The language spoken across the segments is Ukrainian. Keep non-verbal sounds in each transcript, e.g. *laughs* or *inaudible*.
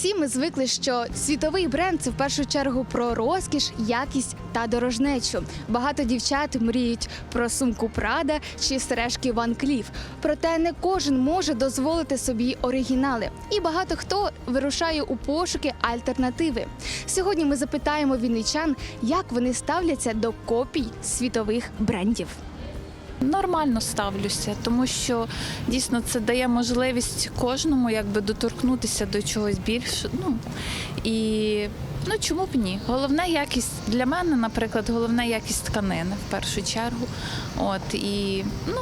Всі ми звикли, що світовий бренд це в першу чергу про розкіш, якість та дорожнечу. Багато дівчат мріють про сумку Прада чи сережки Ван Кліф. Проте не кожен може дозволити собі оригінали, і багато хто вирушає у пошуки альтернативи. Сьогодні ми запитаємо вінничан, як вони ставляться до копій світових брендів. Нормально ставлюся, тому що дійсно це дає можливість кожному якби доторкнутися до чогось більше. Ну і ну чому б ні? Головна якість для мене, наприклад, головна якість тканини в першу чергу. От і ну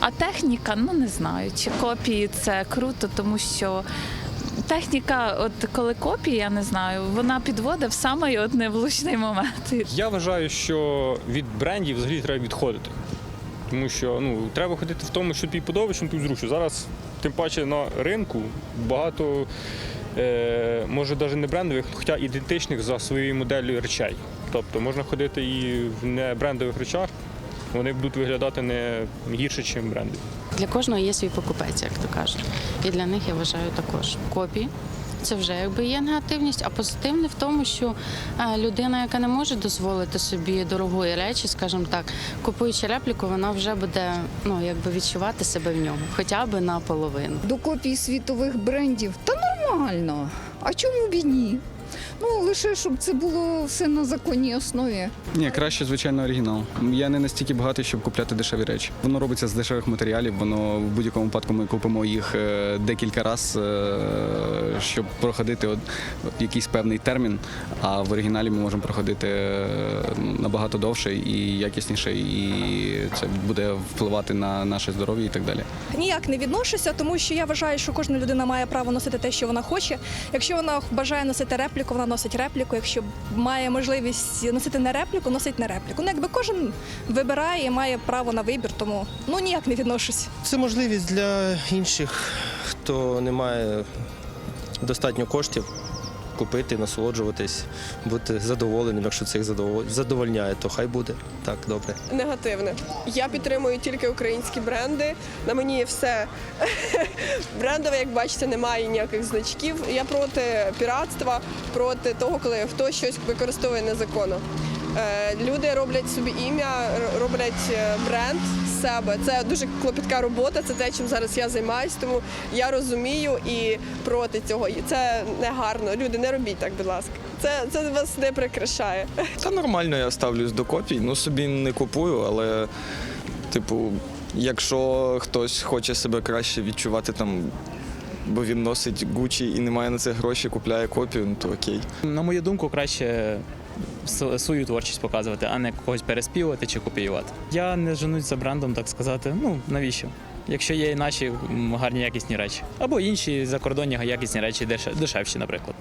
а техніка, ну не знаю, чи копії це круто, тому що. Техніка, от коли копії, я не знаю, вона підводить в самий от невлучний момент. Я вважаю, що від брендів взагалі треба відходити. Тому що ну, треба ходити в тому, що тобі подобається, що тобі зручно. Зараз, тим паче на ринку, багато, е, може навіть не брендових, хоча ідентичних за своєю моделлю речей. Тобто можна ходити і в не брендових речах, вони будуть виглядати не гірше, ніж бренди. Для кожного є свій покупець, як то кажуть. І для них я вважаю також копії. Це вже якби є негативність, а позитивне в тому, що е, людина, яка не може дозволити собі дорогої речі, скажімо так, купуючи репліку, вона вже буде ну якби відчувати себе в ньому, хоча б наполовину. до копій світових брендів. Та нормально. А чому б і ні? Ну, лише щоб це було все на законній основі. Ні, краще, звичайно, оригінал. Я не настільки багатий, щоб купляти дешеві речі. Воно робиться з дешевих матеріалів, воно в будь-якому випадку ми купимо їх е, декілька разів, щоб проходити якийсь певний термін. А в оригіналі ми можемо проходити е, набагато довше і якісніше, і це буде впливати на наше здоров'я і так далі. Ніяк не відношуся, тому що я вважаю, що кожна людина має право носити те, що вона хоче. Якщо вона бажає носити репліку, вона носить репліку. Якщо має можливість носити не репліку, носить не репліку. Ну якби кожен вибирає і має право на вибір, тому ну ніяк не відношусь. Це можливість для інших, хто не має достатньо коштів купити, насолоджуватись, бути задоволеним. Якщо це їх задовольняє, то хай буде. Так, добре. негативне. Я підтримую тільки українські бренди. На мені є все *laughs* брендове, як бачите, немає ніяких значків. Я проти піратства, проти того, коли хтось щось використовує незаконно. Е, Люди роблять собі ім'я, роблять е, бренд з себе. Це дуже клопітка робота. Це те, чим зараз я займаюся. Тому я розумію і проти цього. Це не гарно. Люди, не робіть так, будь ласка. Це, це вас не прикрашає. Та нормально я ставлюсь до копій. Ну собі не купую, але, типу, якщо хтось хоче себе краще відчувати там, бо він носить Гучі і не має на це гроші, купляє копію, ну то окей. На мою думку, краще свою творчість показувати, а не когось переспівувати чи копіювати. Я не женусь за брендом, так сказати. Ну навіщо? Якщо є і наші гарні якісні речі, або інші закордонні якісні речі, деше- дешевші, наприклад.